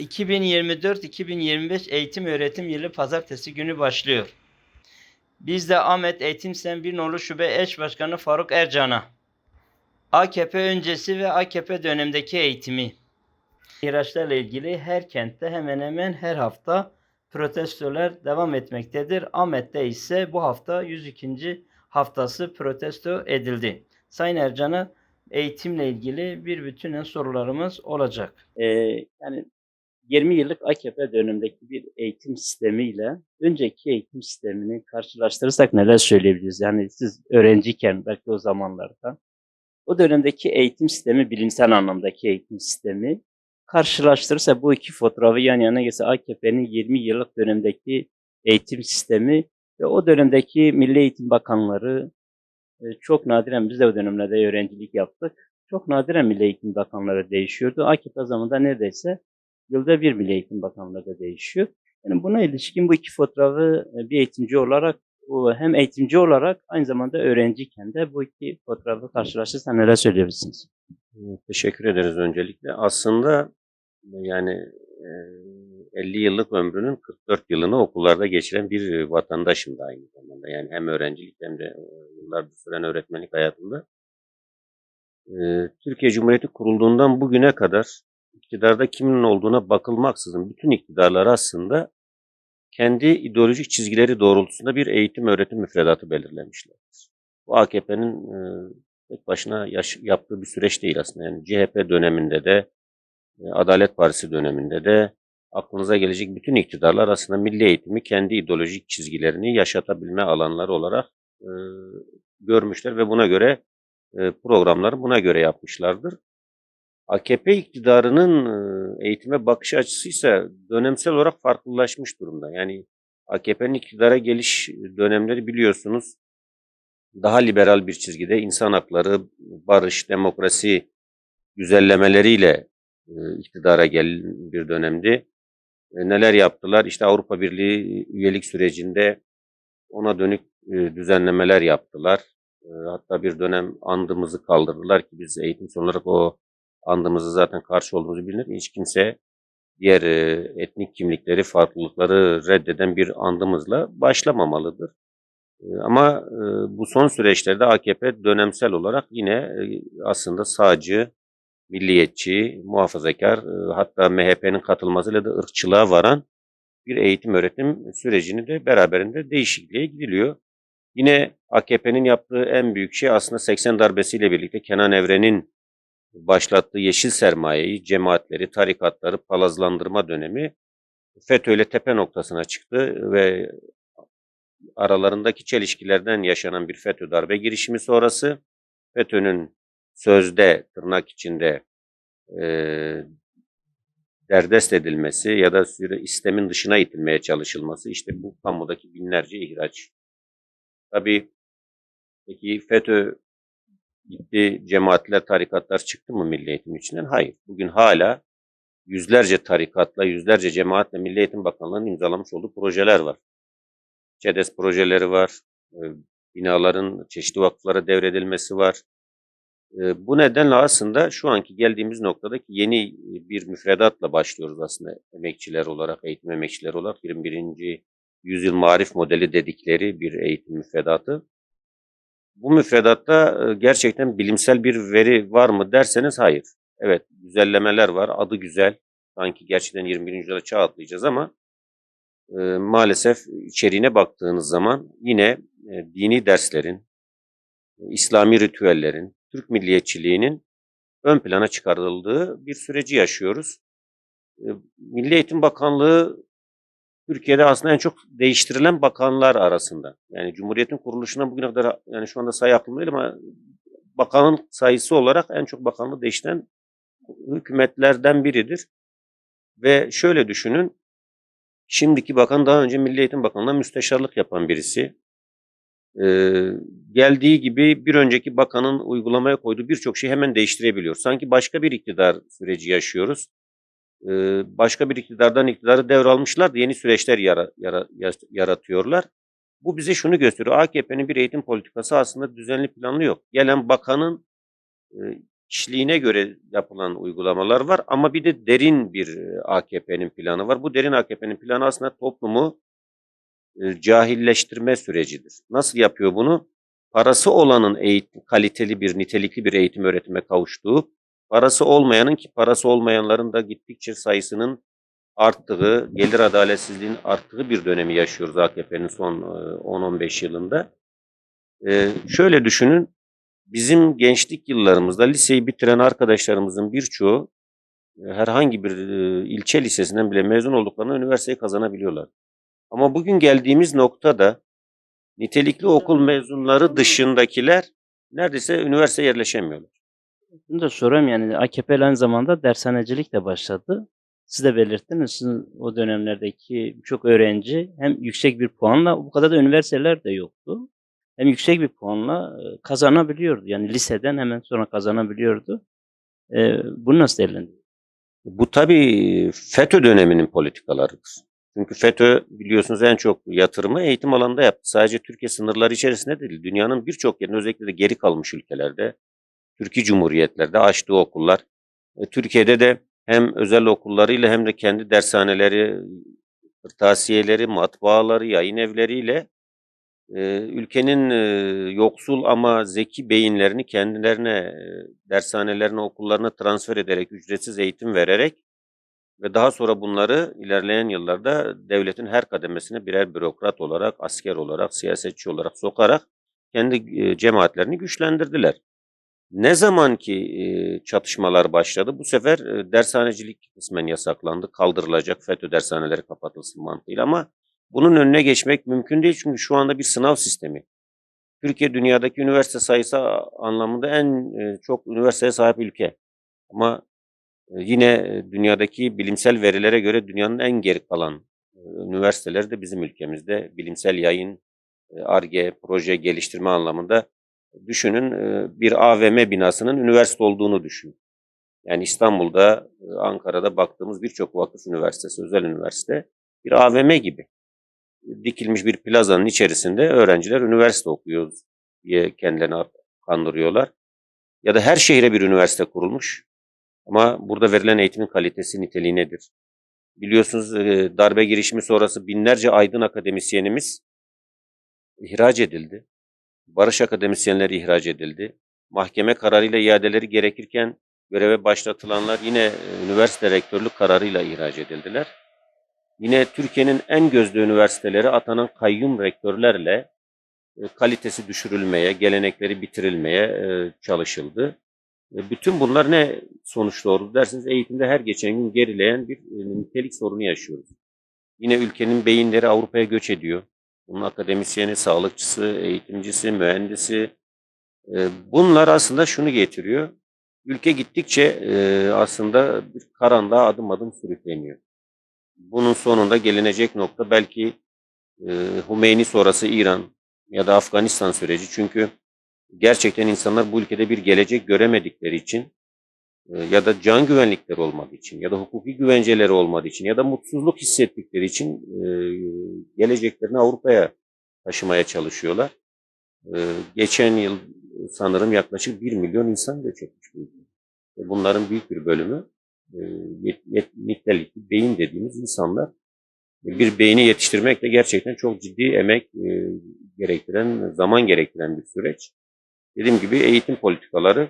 2024-2025 eğitim öğretim yılı pazartesi günü başlıyor. Biz de Ahmet Eğitim Sen Birnolu Şube Eş Başkanı Faruk Ercan'a AKP öncesi ve AKP dönemdeki eğitimi ihraçlarla ilgili her kentte hemen hemen her hafta protestolar devam etmektedir. Ahmet'te ise bu hafta 102. haftası protesto edildi. Sayın Ercan'a eğitimle ilgili bir bütünen sorularımız olacak. Ee, yani 20 yıllık AKP dönemindeki bir eğitim sistemiyle önceki eğitim sistemini karşılaştırırsak neler söyleyebiliriz? Yani siz öğrenciyken belki o zamanlarda o dönemdeki eğitim sistemi bilimsel anlamdaki eğitim sistemi karşılaştırırsa bu iki fotoğrafı yan yana gelse AKP'nin 20 yıllık dönemdeki eğitim sistemi ve o dönemdeki Milli Eğitim Bakanları e, çok nadiren biz de o dönemlerde öğrencilik yaptık. Çok nadiren Milli Eğitim Bakanları değişiyordu. AKP zamanında neredeyse yılda bir Milli Eğitim Bakanlığı da değişiyor. Yani buna ilişkin bu iki fotoğrafı e, bir eğitimci olarak hem eğitimci olarak aynı zamanda öğrenciyken de bu iki fotoğrafı karşılaştırırsa neler söyleyebilirsiniz? Teşekkür ederiz öncelikle. Aslında yani e, 50 yıllık ömrünün 44 yılını okullarda geçiren bir vatandaşım da aynı zamanda. Yani hem öğrencilik hem de e, yıllardır süren öğretmenlik hayatında. E, Türkiye Cumhuriyeti kurulduğundan bugüne kadar iktidarda kimin olduğuna bakılmaksızın bütün iktidarlar aslında kendi ideolojik çizgileri doğrultusunda bir eğitim öğretim müfredatı belirlemişlerdir. Bu AKP'nin e, tek başına yaş- yaptığı bir süreç değil aslında. Yani CHP döneminde de, e, Adalet Partisi döneminde de aklınıza gelecek bütün iktidarlar aslında milli eğitimi kendi ideolojik çizgilerini yaşatabilme alanları olarak e, görmüşler ve buna göre e, programları buna göre yapmışlardır. AKP iktidarının e, eğitime bakış açısı ise dönemsel olarak farklılaşmış durumda. Yani AKP'nin iktidara geliş dönemleri biliyorsunuz daha liberal bir çizgide insan hakları, barış, demokrasi güzellemeleriyle e, iktidara gelen bir dönemdi. E, neler yaptılar? İşte Avrupa Birliği üyelik sürecinde ona dönük e, düzenlemeler yaptılar. E, hatta bir dönem andımızı kaldırdılar ki biz eğitim son olarak o andımızı zaten karşı olduğumuzu bilinir. Hiç kimse diğer e, etnik kimlikleri, farklılıkları reddeden bir andımızla başlamamalıdır. E, Ama e, bu son süreçlerde AKP dönemsel olarak yine aslında sağcı, milliyetçi, muhafazakar hatta MHP'nin katılmasıyla da ırkçılığa varan bir eğitim öğretim sürecini de beraberinde değişikliğe gidiliyor. Yine AKP'nin yaptığı en büyük şey aslında 80 darbesiyle birlikte Kenan Evren'in başlattığı yeşil sermayeyi, cemaatleri, tarikatları palazlandırma dönemi FETÖ ile tepe noktasına çıktı ve aralarındaki çelişkilerden yaşanan bir FETÖ darbe girişimi sonrası FETÖ'nün sözde tırnak içinde e, derdest edilmesi ya da süre istemin dışına itilmeye çalışılması işte bu kamudaki binlerce ihraç. Tabii peki FETÖ gitti cemaatler, tarikatlar çıktı mı milli eğitim içinden? Hayır. Bugün hala yüzlerce tarikatla, yüzlerce cemaatle Milli Eğitim Bakanlığı'nın imzalamış olduğu projeler var. ÇEDES projeleri var. e, Binaların çeşitli vakıflara devredilmesi var. E, Bu nedenle aslında şu anki geldiğimiz noktadaki yeni bir müfredatla başlıyoruz aslında emekçiler olarak, eğitim emekçileri olarak 21. yüzyıl marif modeli dedikleri bir eğitim müfredatı. Bu müfredatta e, gerçekten bilimsel bir veri var mı derseniz hayır. Evet, güzellemeler var. Adı güzel. Sanki gerçekten 21. yüzyıla çağ atlayacağız ama e, maalesef içeriğine baktığınız zaman yine e, dini derslerin, İslami ritüellerin, Türk milliyetçiliğinin ön plana çıkarıldığı bir süreci yaşıyoruz. E, Milli Eğitim Bakanlığı Türkiye'de aslında en çok değiştirilen bakanlar arasında. Yani Cumhuriyet'in kuruluşuna bugüne kadar yani şu anda sayı aklımda değil ama bakanın sayısı olarak en çok bakanlığı değiştiren hükümetlerden biridir. Ve şöyle düşünün, şimdiki bakan daha önce Milli Eğitim Bakanlığı'na müsteşarlık yapan birisi. Ee, geldiği gibi bir önceki bakanın uygulamaya koyduğu birçok şeyi hemen değiştirebiliyor. Sanki başka bir iktidar süreci yaşıyoruz. Ee, başka bir iktidardan iktidarı devralmışlar da yeni süreçler yara- yara- yaratıyorlar. Bu bize şunu gösteriyor. AKP'nin bir eğitim politikası aslında düzenli planlı yok. Gelen bakanın e, kişiliğine göre yapılan uygulamalar var ama bir de derin bir e, AKP'nin planı var. Bu derin AKP'nin planı aslında toplumu e, cahilleştirme sürecidir. Nasıl yapıyor bunu? Parası olanın eğitim, kaliteli bir, nitelikli bir eğitim öğretime kavuştuğu, parası olmayanın ki parası olmayanların da gittikçe sayısının arttığı, gelir adaletsizliğinin arttığı bir dönemi yaşıyoruz AKP'nin son e, 10-15 yılında. E, şöyle düşünün, bizim gençlik yıllarımızda liseyi bitiren arkadaşlarımızın birçoğu e, herhangi bir e, ilçe lisesinden bile mezun olduklarında üniversiteyi kazanabiliyorlar. Ama bugün geldiğimiz noktada nitelikli okul mezunları dışındakiler neredeyse üniversite yerleşemiyorlar. Bunu da sorayım yani AKP aynı zamanda dershanecilik de başladı. Siz de belirttiniz sizin o dönemlerdeki birçok öğrenci hem yüksek bir puanla bu kadar da üniversiteler de yoktu. Hem yüksek bir puanla e, kazanabiliyordu. Yani liseden hemen sonra kazanabiliyordu. E, bunu nasıl değerlendiriyorsunuz? Bu tabii FETÖ döneminin politikalarıdır. Çünkü FETÖ biliyorsunuz en çok yatırımı eğitim alanında yaptı. Sadece Türkiye sınırları içerisinde değil, dünyanın birçok yerinde özellikle de geri kalmış ülkelerde, Türkiye Cumhuriyetlerde açtığı okullar. E, Türkiye'de de hem özel okullarıyla hem de kendi dershaneleri, kırtasiyeleri, matbaaları, yayın evleriyle e, ülkenin e, yoksul ama zeki beyinlerini kendilerine, e, dershanelerine, okullarına transfer ederek, ücretsiz eğitim vererek ve daha sonra bunları ilerleyen yıllarda devletin her kademesine birer bürokrat olarak, asker olarak, siyasetçi olarak sokarak kendi cemaatlerini güçlendirdiler. Ne zaman ki e, çatışmalar başladı bu sefer e, dershanecilik kısmen yasaklandı, kaldırılacak FETÖ dershaneleri kapatılsın mantığıyla ama bunun önüne geçmek mümkün değil çünkü şu anda bir sınav sistemi. Türkiye dünyadaki üniversite sayısı anlamında en e, çok üniversiteye sahip ülke. Ama yine dünyadaki bilimsel verilere göre dünyanın en geri kalan üniversiteleri de bizim ülkemizde. Bilimsel yayın, ARGE, proje geliştirme anlamında düşünün e, bir AVM binasının üniversite olduğunu düşün. Yani İstanbul'da, e, Ankara'da baktığımız birçok vakıf üniversitesi, özel üniversite bir AVM gibi. Dikilmiş bir plazanın içerisinde öğrenciler üniversite okuyor diye kendilerini kandırıyorlar. Ya da her şehre bir üniversite kurulmuş. Ama burada verilen eğitimin kalitesi, niteliği nedir? Biliyorsunuz e, darbe girişimi sonrası binlerce aydın akademisyenimiz ihraç edildi. Barış akademisyenleri ihraç edildi. Mahkeme kararıyla iadeleri gerekirken göreve başlatılanlar yine e, üniversite rektörlük kararıyla ihraç edildiler. Yine Türkiye'nin en gözde üniversiteleri atanan kayyum rektörlerle e, kalitesi düşürülmeye, gelenekleri bitirilmeye e, çalışıldı. Bütün bunlar ne sonuç doğurdu derseniz eğitimde her geçen gün gerileyen bir nitelik sorunu yaşıyoruz. Yine ülkenin beyinleri Avrupa'ya göç ediyor. Bunun akademisyeni, sağlıkçısı, eğitimcisi, mühendisi. E, Bunlar aslında şunu getiriyor. Ülke gittikçe e, aslında bir karanlığa adım adım sürükleniyor. Bunun sonunda gelinecek nokta belki e, Hümeyni sonrası İran ya da Afganistan süreci. Çünkü gerçekten insanlar bu ülkede bir gelecek göremedikleri için ya da can güvenlikleri olmadığı için ya da hukuki güvenceleri olmadığı için ya da mutsuzluk hissettikleri için e, geleceklerini Avrupa'ya taşımaya çalışıyorlar. E, geçen yıl sanırım yaklaşık 1 milyon insan göç etmiş Bunların büyük bir bölümü e, nitelikli beyin dediğimiz insanlar. Bir beyni yetiştirmek de gerçekten çok ciddi emek e, gerektiren, zaman gerektiren bir süreç. Dediğim gibi eğitim politikaları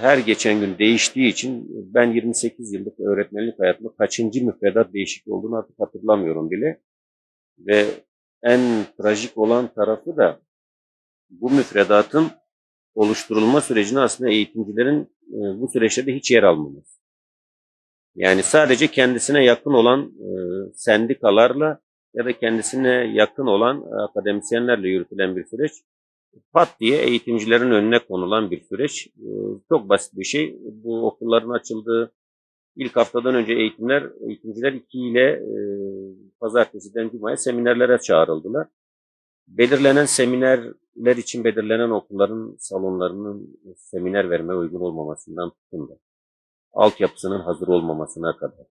her geçen gün değiştiği için ben 28 yıllık öğretmenlik hayatımda kaçıncı müfredat değişikliği olduğunu artık hatırlamıyorum bile. Ve en trajik olan tarafı da bu müfredatın oluşturulma sürecinde aslında eğitimcilerin e, bu süreçte de hiç yer almaması. Yani sadece kendisine yakın olan e, sendikalarla ya da kendisine yakın olan e, akademisyenlerle yürütülen bir süreç pat diye eğitimcilerin önüne konulan bir süreç. Ee, Çok basit bir şey. Bu okulların açıldığı ilk haftadan önce eğitimler, eğitimciler 2 ile e, pazartesiden cumaya seminerlere çağrıldılar. Belirlenen seminerler için belirlenen okulların salonlarının seminer vermeye uygun olmamasından tutun da altyapısının hazır olmamasına kadar.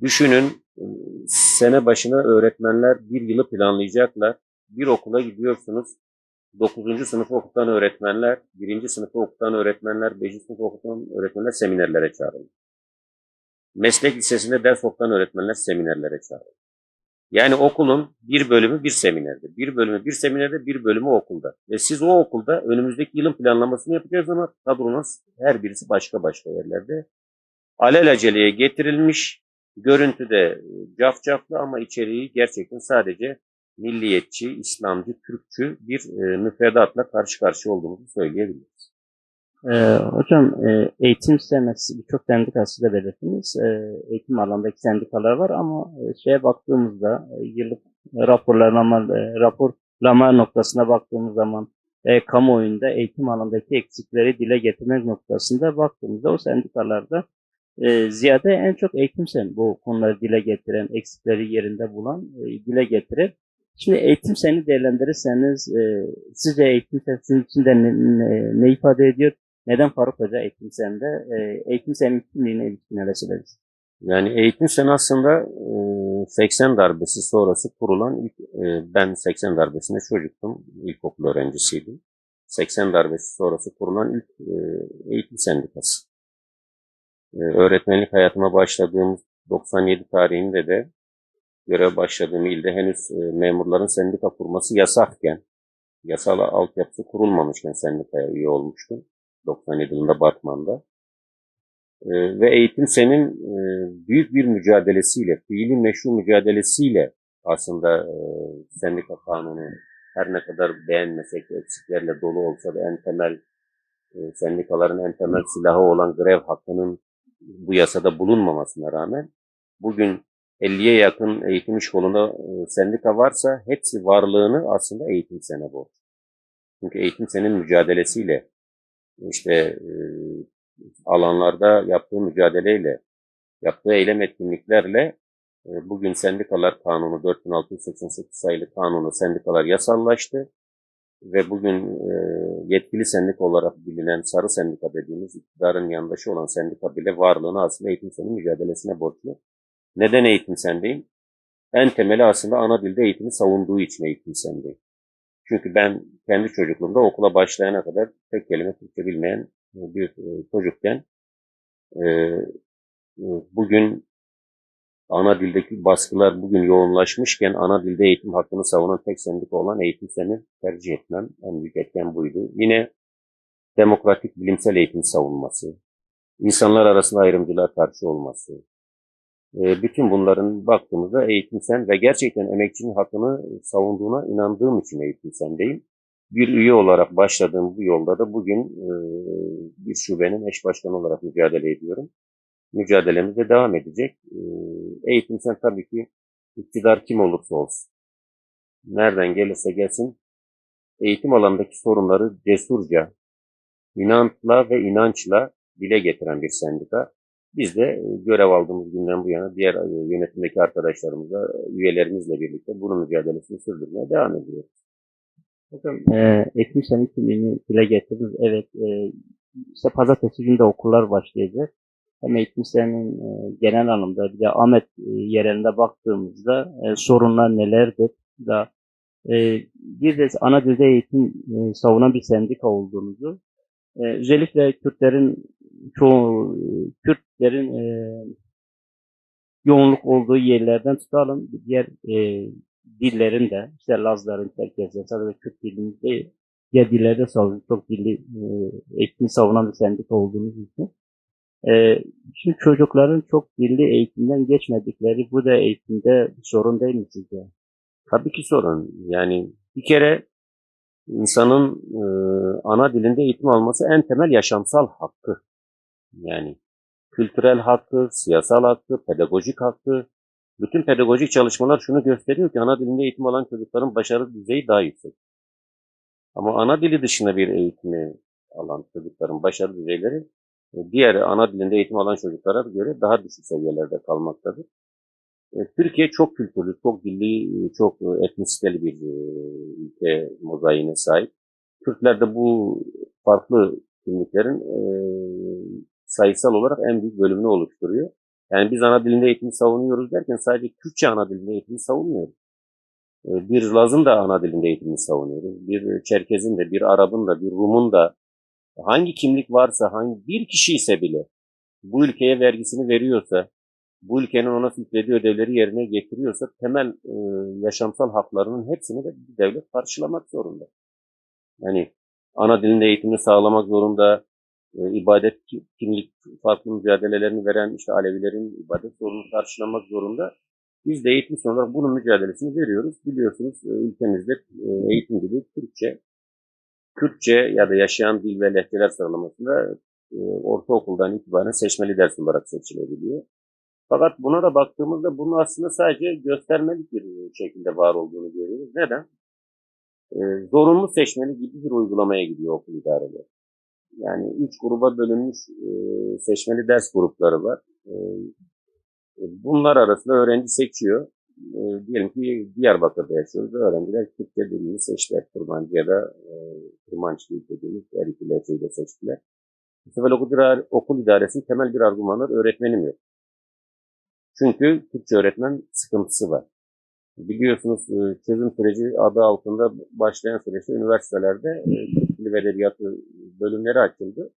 Düşünün e, sene başına öğretmenler bir yılı planlayacaklar. Bir okula gidiyorsunuz 9. sınıfı okutan öğretmenler, 1. sınıfı okutan öğretmenler, 5. sınıfı okutan öğretmenler seminerlere çağrıldı. Meslek lisesinde ders okutan öğretmenler seminerlere çağrıldı. Yani okulun bir bölümü bir seminerde, bir bölümü bir seminerde, bir bölümü okulda. Ve siz o okulda önümüzdeki yılın planlamasını yapacağız ama kadronuz her birisi başka başka yerlerde. Alelaceleye getirilmiş, görüntüde cafcaflı ama içeriği gerçekten sadece milliyetçi, İslamcı, Türkçü bir e, müfredatla karşı karşıya olduğumuzu söyleyebiliriz. Ee, hocam e, eğitim sistemesi birçok sendikası da belirttiniz. E, eğitim alanındaki sendikalar var ama e, şeye baktığımızda e, yıllık raporlama, e, raporlama noktasına baktığımız zaman e, kamuoyunda eğitim alanındaki eksikleri dile getirmek noktasında baktığımızda o sendikalarda e, ziyade en çok eğitim sen bu konuları dile getiren, eksikleri yerinde bulan, e, dile getiren. Şimdi eğitim seni değerlendirirseniz e, sizce eğitim sizin için ne, ne, ne ifade ediyor? Neden Faruk Hoca eğitim sende? E, eğitim senin kimliğine ilişkin neler söyleriz? Yani eğitim sen aslında e, 80 darbesi sonrası kurulan ilk, e, ben 80 darbesinde çocuktum, ilkokul öğrencisiydim. 80 darbesi sonrası kurulan ilk e, eğitim sendikası. E, öğretmenlik hayatıma başladığım 97 tarihinde de görev başladığım ilde henüz e, memurların sendika kurması yasakken, yasal altyapısı kurulmamışken sendikaya üye olmuştum. 97 yılında Batman'da. Ee, ve eğitim senin e, büyük bir mücadelesiyle, fiili meşru mücadelesiyle aslında e, sendika kanunu her ne kadar beğenmesek eksiklerle dolu olsa da en temel e, sendikaların en temel silahı olan grev hakkının bu yasada bulunmamasına rağmen bugün 50'ye yakın eğitim iş kolunda e, sendika varsa hepsi varlığını aslında eğitim sene borç. Çünkü eğitim senin mücadelesiyle işte e, alanlarda yaptığı mücadeleyle, yaptığı eylem etkinliklerle e, bugün sendikalar kanunu 4688 sayılı kanunu sendikalar yasallaştı ve bugün yetkili sendika olarak bilinen sarı sendika dediğimiz iktidarın yandaşı olan sendika bile varlığını aslında eğitim senin mücadelesine borçlu. Neden eğitim sendeyim? En temeli aslında ana dilde eğitimi savunduğu için eğitim sendeyim. Çünkü ben kendi çocukluğumda okula başlayana kadar tek kelime Türkçe bilmeyen bir e, çocukken e, e, bugün ana dildeki baskılar bugün yoğunlaşmışken ana dilde eğitim hakkını savunan tek sendika olan eğitim seni tercih etmem. En büyük etken buydu. Yine demokratik bilimsel eğitim savunması, insanlar arasında ayrımcılığa karşı olması, bütün bunların baktığımızda eğitim sen ve gerçekten emekçinin hakkını savunduğuna inandığım için eğitim sendeyim bir üye olarak başladığım bu yolda da bugün e, bir şubenin eş başkanı olarak mücadele ediyorum. Mücadelemiz de devam edecek. E, eğitim sen tabii ki iktidar kim olursa olsun. Nereden gelirse gelsin eğitim alanındaki sorunları cesurca, inançla ve inançla dile getiren bir sendika. Biz de e, görev aldığımız günden bu yana diğer e, yönetimdeki arkadaşlarımızla, üyelerimizle birlikte bunun mücadelesini sürdürmeye devam ediyoruz. Hocam e, eğitim senin kimliğini dile getirdiniz. Evet e, işte pazartesi günü de okullar başlayacak. Hem eğitim senin e, genel anlamda bir de Ahmet e, yerelinde baktığımızda e, sorunlar nelerdir? Da e, bir de ana dilde eğitim e, savunan bir sendika olduğunuzu e, özellikle Kürtlerin çoğu Kürtlerin e, yoğunluk olduğu yerlerden tutalım. Diğer e, dillerin de işte Lazların, Çerkezler, sadece Kürt dilini değil, diğer dillerde savunan, çok dilli e, eğitim savunan bir sendika olduğunuz için. E, şimdi çocukların çok dilli eğitimden geçmedikleri bu da eğitimde sorun değil mi sizce? Tabii ki sorun. Yani bir kere insanın e, ana dilinde eğitim alması en temel yaşamsal hakkı. Yani kültürel hakkı, siyasal hakkı, pedagojik hakkı. Bütün pedagojik çalışmalar şunu gösteriyor ki ana dilinde eğitim alan çocukların başarı düzeyi daha yüksek. Ama ana dili dışında bir eğitimi alan çocukların başarı düzeyleri e, diğer ana dilinde eğitim alan çocuklara göre daha düşük seviyelerde kalmaktadır. E, Türkiye çok kültürlü, çok dilli, çok etnisiteli bir e, ülke mozaiğine sahip. Türkler de bu farklı kimliklerin sayısal olarak en büyük bölümünü oluşturuyor. Yani biz ana dilinde eğitimi savunuyoruz derken sadece Kürtçe ana dilinde eğitimi savunmuyoruz. e, bir Laz'ın da ana dilinde eğitimini savunuyoruz. Bir Çerkez'in de, bir Arap'ın da, bir Rum'un da hangi kimlik varsa, hangi bir kişi ise bile bu ülkeye vergisini veriyorsa, bu ülkenin ona yüklediği ödevleri yerine getiriyorsa temel e, yaşamsal haklarının hepsini de devlet karşılamak zorunda. Yani ana dilinde eğitimini sağlamak zorunda, e, ibadet ki- kimlik farklı mücadelelerini veren işte Alevilerin ibadet sorununu karşılamak zorunda. Biz de eğitim olarak bunun mücadelesini veriyoruz. Biliyorsunuz e, ülkemizde e, eğitim dili Türkçe. Kürtçe ya da yaşayan dil ve lehçeler sıralamasında e, ortaokuldan itibaren seçmeli ders olarak seçilebiliyor. Fakat buna da baktığımızda bunun aslında sadece göstermelik bir şekilde var olduğunu görüyoruz. Neden? E, zorunlu seçmeli gibi bir uygulamaya gidiyor okul idareleri. Yani üç gruba bölünmüş e, seçmeli ders grupları var. E, bunlar arasında öğrenci seçiyor. E, diyelim ki Diyarbakır'da yaşıyoruz. Öğrenciler Türkçe dilini seçtiler. Kurmancı ya da e, Kurmanç dil dediğimiz her iki lehçeyi seçtiler. Bu sefer okul, okul idaresinin temel bir argümanı öğretmenim yok. Çünkü Türkçe öğretmen sıkıntısı var. Biliyorsunuz e, çözüm süreci adı altında başlayan süreçte üniversitelerde e, Dili ve Edebiyatı bölümleri açıldı.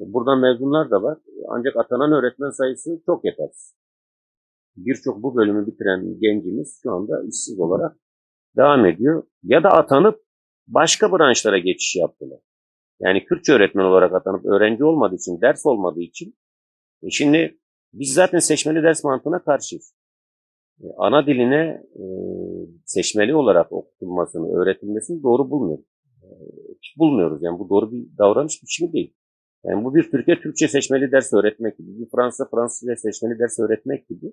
E, Buradan mezunlar da var. Ancak atanan öğretmen sayısı çok yetersiz. Birçok bu bölümü bitiren gencimiz şu anda işsiz olarak devam ediyor. Ya da atanıp başka branşlara geçiş yaptılar. Yani Kürtçe öğretmen olarak atanıp öğrenci olmadığı için, ders olmadığı için e şimdi biz zaten seçmeli ders mantığına karşıyız. E, ana diline e, seçmeli olarak okutulmasını, öğretilmesini doğru bulmuyoruz. Bulmuyoruz. Yani bu doğru bir davranış biçimi değil. Yani bu bir Türkiye Türkçe seçmeli ders öğretmek gibi, bir Fransa Fransızca seçmeli ders öğretmek gibi.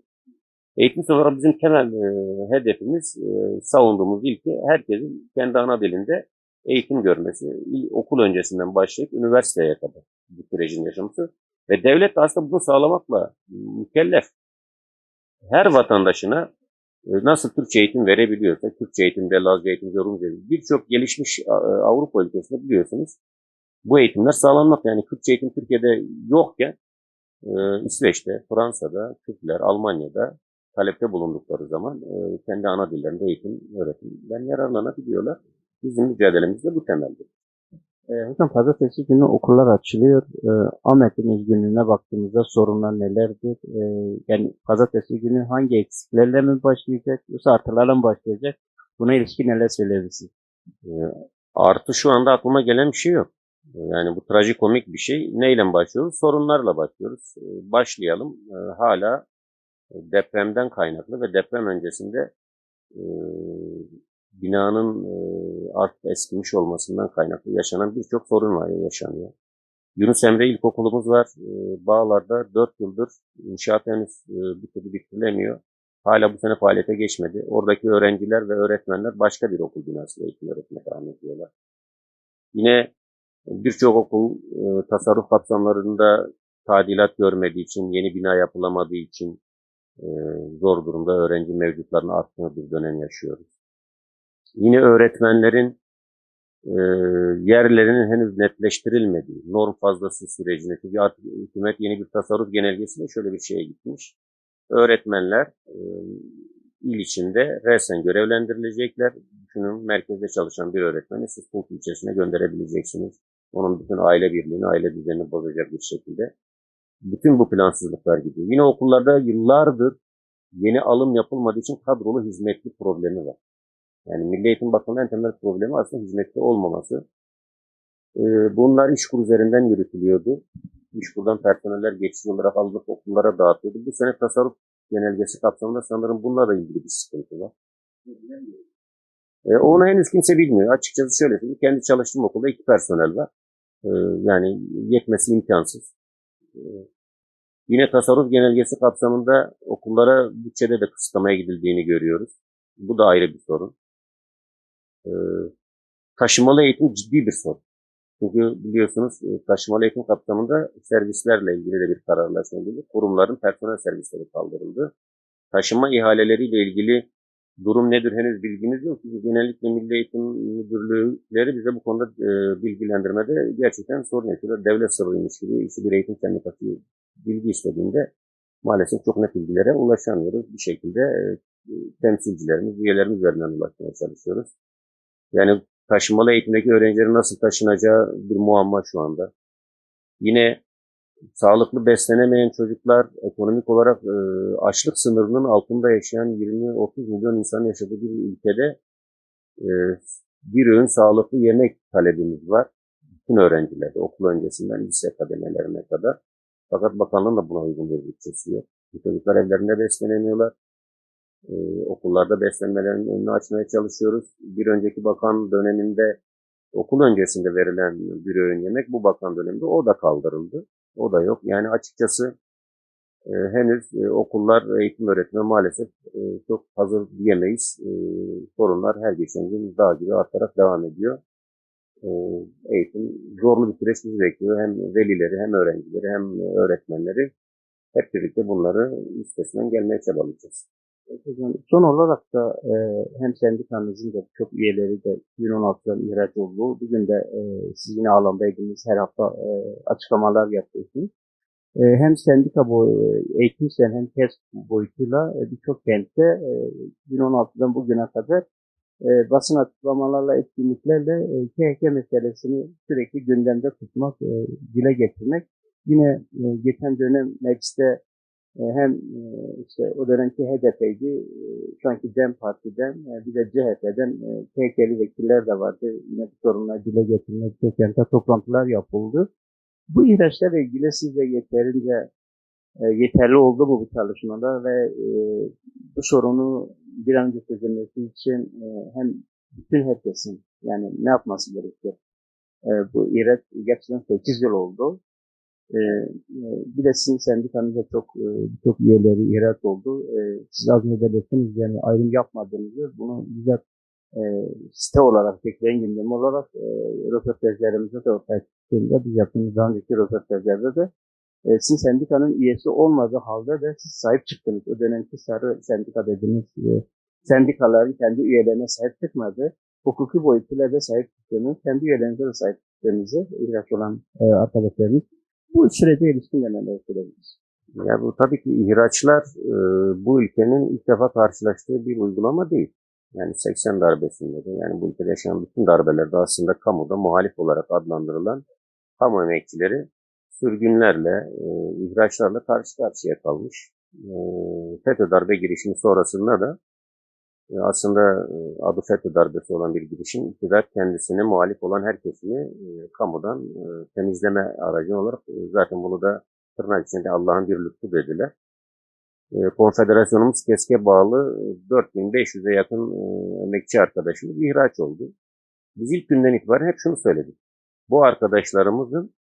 Eğitim olarak bizim temel e, hedefimiz, e, savunduğumuz ilke herkesin kendi ana dilinde eğitim görmesi, okul öncesinden başlayıp üniversiteye kadar bu sürecin yaşaması. Ve devlet de aslında bunu sağlamakla mükellef. Her vatandaşına nasıl Türkçe eğitim verebiliyorsa, Türkçe eğitimde, Lazca eğitimde, Rumca eğitimde, birçok gelişmiş e, Avrupa ülkesinde biliyorsunuz bu eğitimler sağlanmak. Yani Türkçe eğitim Türkiye'de yokken e, İsveç'te, Fransa'da, Türkler, Almanya'da talepte bulundukları zaman e, kendi ana dillerinde eğitim, öğretimden yararlanabiliyorlar. Bizim mücadelemiz de bu temelde. E, hocam pazartesi günü okullar açılıyor. E, Ahmet'in gününe baktığımızda sorunlar nelerdir? E, yani pazartesi günü hangi eksiklerle mi başlayacak yoksa artılarla mı başlayacak? Buna ilişkin neler söyleyebilirsiniz? E, artı şu anda aklıma gelen bir şey yok. Yani bu trajikomik bir şey. Neyle başlıyoruz? Sorunlarla başlıyoruz. Başlayalım. Hala depremden kaynaklı ve deprem öncesinde e, binanın e, artık eskimiş olmasından kaynaklı yaşanan birçok sorun var yaşanıyor. Yunus Emre İlkokulumuz var. E, Bağlar'da 4 yıldır inşaat henüz e, bir türlü bitirilemiyor. Hala bu sene faaliyete geçmedi. Oradaki öğrenciler ve öğretmenler başka bir okul binasında eğitim öğretmeye devam ediyorlar. Yine birçok okul tasarruf kapsamlarında tadilat görmediği için, yeni bina yapılamadığı için zor durumda öğrenci mevcutlarının arttığı bir dönem yaşıyoruz. Yine öğretmenlerin e, yerlerinin henüz netleştirilmediği, norm fazlası sürecinde, çünkü artık hükümet yeni bir tasarruf genelgesiyle şöyle bir şeye gitmiş. Öğretmenler e, il içinde resen görevlendirilecekler. Düşünün merkezde çalışan bir öğretmeni siz Tunk ilçesine gönderebileceksiniz. Onun bütün aile birliğini, aile düzenini bozacak bir şekilde. Bütün bu plansızlıklar gidiyor. Yine okullarda yıllardır yeni alım yapılmadığı için kadrolu hizmetli problemi var. Yani Milli Eğitim Bakanlığı'nın en temel problemi aslında hizmetli olmaması. Ee, bunlar İşkur üzerinden yürütülüyordu. İşkur'dan personeller geçici olarak alınıp okullara dağıtıyordu. Bu sene tasarruf genelgesi kapsamında sanırım bununla da ilgili bir sıkıntı var. Ee, onu henüz kimse bilmiyor. Açıkçası şöyle söyleyeyim. Kendi çalıştığım okulda iki personel var. Ee, yani yetmesi imkansız. Ee, Yine tasarruf genelgesi kapsamında okullara bütçede de kısıtlamaya gidildiğini görüyoruz. Bu da ayrı bir sorun. Ee, taşımalı eğitim ciddi bir sorun. Çünkü biliyorsunuz e, taşımalı eğitim kapsamında servislerle ilgili de bir kararlaşma geldi. Kurumların personel servisleri kaldırıldı. Taşıma ihaleleriyle ilgili durum nedir henüz bilgimiz yok. Çünkü genellikle Milli Eğitim Müdürlüğleri bize bu konuda e, bilgilendirmede gerçekten sorun yaşıyor. Devlet sırrıymış gibi işte bir eğitim sendikası bilgi istediğinde maalesef çok net bilgilere ulaşamıyoruz. Bir şekilde e, e, temsilcilerimiz, üyelerimiz üzerinden ulaşmaya çalışıyoruz. Yani taşımalı eğitimdeki öğrencilerin nasıl taşınacağı bir muamma şu anda. Yine sağlıklı beslenemeyen çocuklar ekonomik olarak e, açlık sınırının altında yaşayan 20-30 milyon insan yaşadığı bir ülkede e, bir öğün sağlıklı yemek talebimiz var. Bütün öğrencilerde okul öncesinden lise kademelerine kadar. Fakat bakanlığın da buna uygun bir bütçesi yok. Bu çocuklar evlerinde beslenemiyorlar. Ee, okullarda beslenmelerinin önünü açmaya çalışıyoruz. Bir önceki bakan döneminde okul öncesinde verilen bir öğün yemek bu bakan döneminde o da kaldırıldı. O da yok. Yani açıkçası e, henüz e, okullar eğitim öğretme maalesef e, çok hazır diyemeyiz. E, sorunlar her geçen gün daha gibi artarak devam ediyor. E, eğitim zorlu bir süreç bizi bekliyor. Hem velileri hem öğrencileri hem öğretmenleri hep birlikte bunları üstesinden gelmeye çabalayacağız. Hocam, son olarak da e, hem sendikanızın da çok üyeleri de 2016'dan ihraç olduğu, bugün de e, siz yine alandaydınız, her hafta e, açıklamalar yapıyorsunuz. E, hem sendika boyu, eğitim sen hem test boyutuyla e, birçok kentte e, 2016'dan bugüne kadar e, basın açıklamalarla, etkinliklerle e, KHK meselesini sürekli gündemde tutmak, e, dile getirmek. Yine e, geçen dönem mecliste hem e, işte o dönemki HDP'ydi, e, şu anki DEM Parti'den, e, bir de CHP'den e, TK'li vekiller de vardı. Yine bu sorunları dile getirmek, kökente toplantılar yapıldı. Bu ihraçlarla ilgili sizce yeterince e, yeterli oldu mu bu çalışmada ve e, bu sorunu bir an önce çözülmesi için e, hem bütün herkesin yani ne yapması gerekiyor? E, bu ihraç gerçekten 8 yıl oldu. Ee, e, bir de sizin sendikanızda çok e, çok üyeleri ihraç oldu. E, siz az önce belirttiniz yani ayrım yapmadığınızı bunu güzel e, site olarak tekrar gündemi olarak e, röportajlarımızda da ortaya çıktığında biz yaptığımız daha önceki röportajlarda da e, sizin sendikanın üyesi olmadığı halde de siz sahip çıktınız. O dönemki sarı sendika dediğiniz e, sendikaların kendi üyelerine sahip çıkmadı. Hukuki boyutuyla da sahip çıktığınız, kendi üyelerinize de sahip çıktığınızı ihraç olan e, arkadaşlarımız bu sürece ilişkin de neler söyleyebiliriz? Ya bu tabii ki ihraçlar e, bu ülkenin ilk defa karşılaştığı bir uygulama değil. Yani 80 darbesinde de yani bu ülkede yaşanan bütün darbelerde aslında kamuda muhalif olarak adlandırılan kamu emekçileri sürgünlerle, e, ihraçlarla karşı karşıya kalmış. E, FETÖ darbe girişimi sonrasında da aslında e, adı FETÖ darbesi olan bir girişim iktidar kendisine muhalif olan herkesini e, kamudan e, temizleme aracı olarak e, zaten bunu da tırnak içinde Allah'ın bir lütfu dediler. E, konfederasyonumuz KESK'e bağlı e, 4500'e yakın e, emekçi arkadaşımız ihraç oldu. Biz ilk günden itibaren hep şunu söyledik. Bu arkadaşlarımızın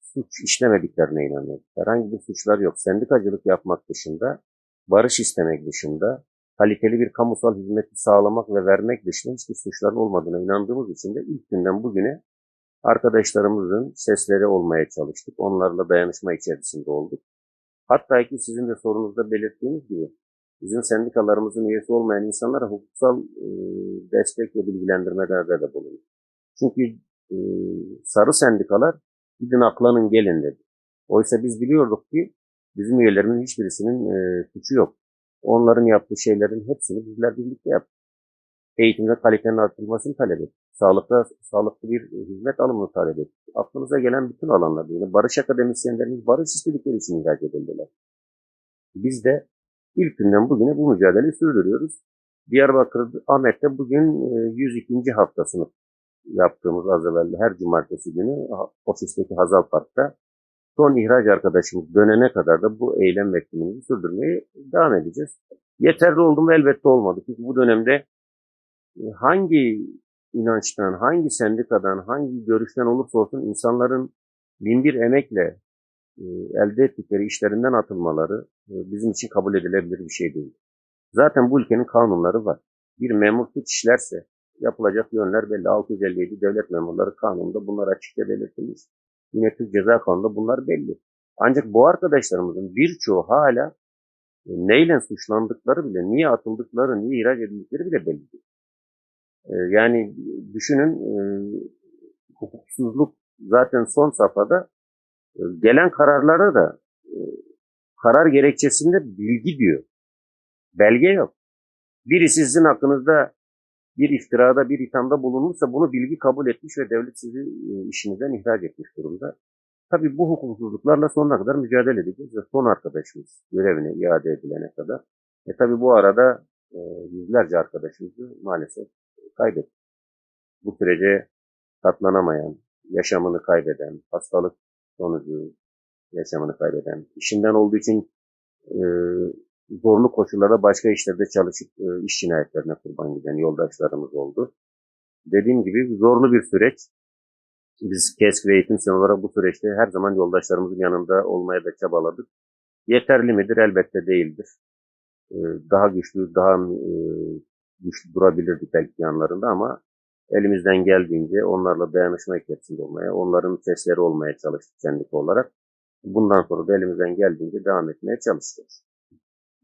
suç işlemediklerine inanıyoruz. Herhangi bir suçlar yok. Sendikacılık yapmak dışında, barış istemek dışında, kaliteli bir kamusal hizmeti sağlamak ve vermek dışında hiçbir suçların olmadığına inandığımız için de ilk günden bugüne arkadaşlarımızın sesleri olmaya çalıştık. Onlarla dayanışma içerisinde olduk. Hatta ki sizin de sorunuzda belirttiğiniz gibi bizim sendikalarımızın üyesi olmayan insanlara hukuksal e, destek ve bilgilendirmelerde de bulunduk. Çünkü e, sarı sendikalar gidin aklanın gelin dedi. Oysa biz biliyorduk ki bizim üyelerimizin hiçbirisinin e, suçu yok. Onların yaptığı şeylerin hepsini bizler birlikte yaptık. Eğitimde kalitenin artırılmasını talep ettik. Sağlıkta sağlıklı bir hizmet alımını talep ettik. Aklımıza gelen bütün alanlarda yine barış akademisyenlerimiz barış istedikleri için ihraç edildiler. Biz de ilk günden bugüne bu mücadeleyi sürdürüyoruz. Diyarbakır Ahmet'te bugün e, 102. haftasını yaptığımız az evvel her cumartesi günü ofisteki Hazal Park'ta son ihraç arkadaşımız dönene kadar da bu eylem ve etkinliğimizi sürdürmeye devam edeceğiz. Yeterli oldu mu elbette olmadı. Çünkü bu dönemde hangi inançtan, hangi sendikadan, hangi görüşten olursa olsun insanların bin bir emekle e, elde ettikleri işlerinden atılmaları e, bizim için kabul edilebilir bir şey değil. Zaten bu ülkenin kanunları var. Bir memur suç işlerse yapılacak yönler belli. 657 devlet memurları kanununda bunlar açıkça belirtilmiş. Yine Türk Ceza Kanunu'nda bunlar belli. Ancak bu arkadaşlarımızın birçoğu hala e, neyle suçlandıkları bile, niye atıldıkları, niye ihraç edildikleri bile belli değil. E, yani düşünün e, hukuksuzluk zaten son safhada gelen kararlara da karar gerekçesinde bilgi diyor. Belge yok. birisi sizin hakkınızda bir iftirada, bir ithamda bulunmuşsa bunu bilgi kabul etmiş ve devlet sizi e, işinizden ihraç etmiş durumda. Tabii bu hukuksuzluklarla sonuna kadar mücadele edeceğiz ve son arkadaşımız görevine iade edilene kadar. E tabii bu arada e, yüzlerce arkadaşımızı maalesef kaybettik. Bu sürece katlanamayan, yaşamını kaybeden, hastalık sonucu yaşamını kaybeden, işinden olduğu için e, zorlu koşullarda başka işlerde çalışıp e, iş cinayetlerine kurban giden yoldaşlarımız oldu. Dediğim gibi zorlu bir süreç. Biz KESK ve eğitim sen olarak bu süreçte her zaman yoldaşlarımızın yanında olmaya da çabaladık. Yeterli midir? Elbette değildir. E, daha güçlü, daha e, güçlü durabilirdik belki yanlarında ama elimizden geldiğince onlarla dayanışma içerisinde olmaya, onların sesleri olmaya çalıştık sendika olarak. Bundan sonra da elimizden geldiğince devam etmeye çalışacağız.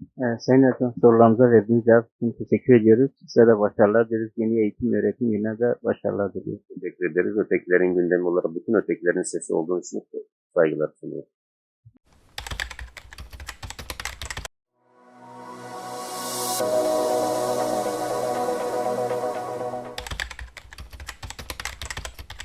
Ee, Sayın Erdoğan sorularımıza verdiğiniz cevap için teşekkür ediyoruz. Size de başarılar dileriz. Yeni eğitim ve öğretim yılına da başarılar diliyoruz. Teşekkür ederiz. Ötekilerin gündemi olarak bütün ötekilerin sesi olduğu için saygılar sunuyorum.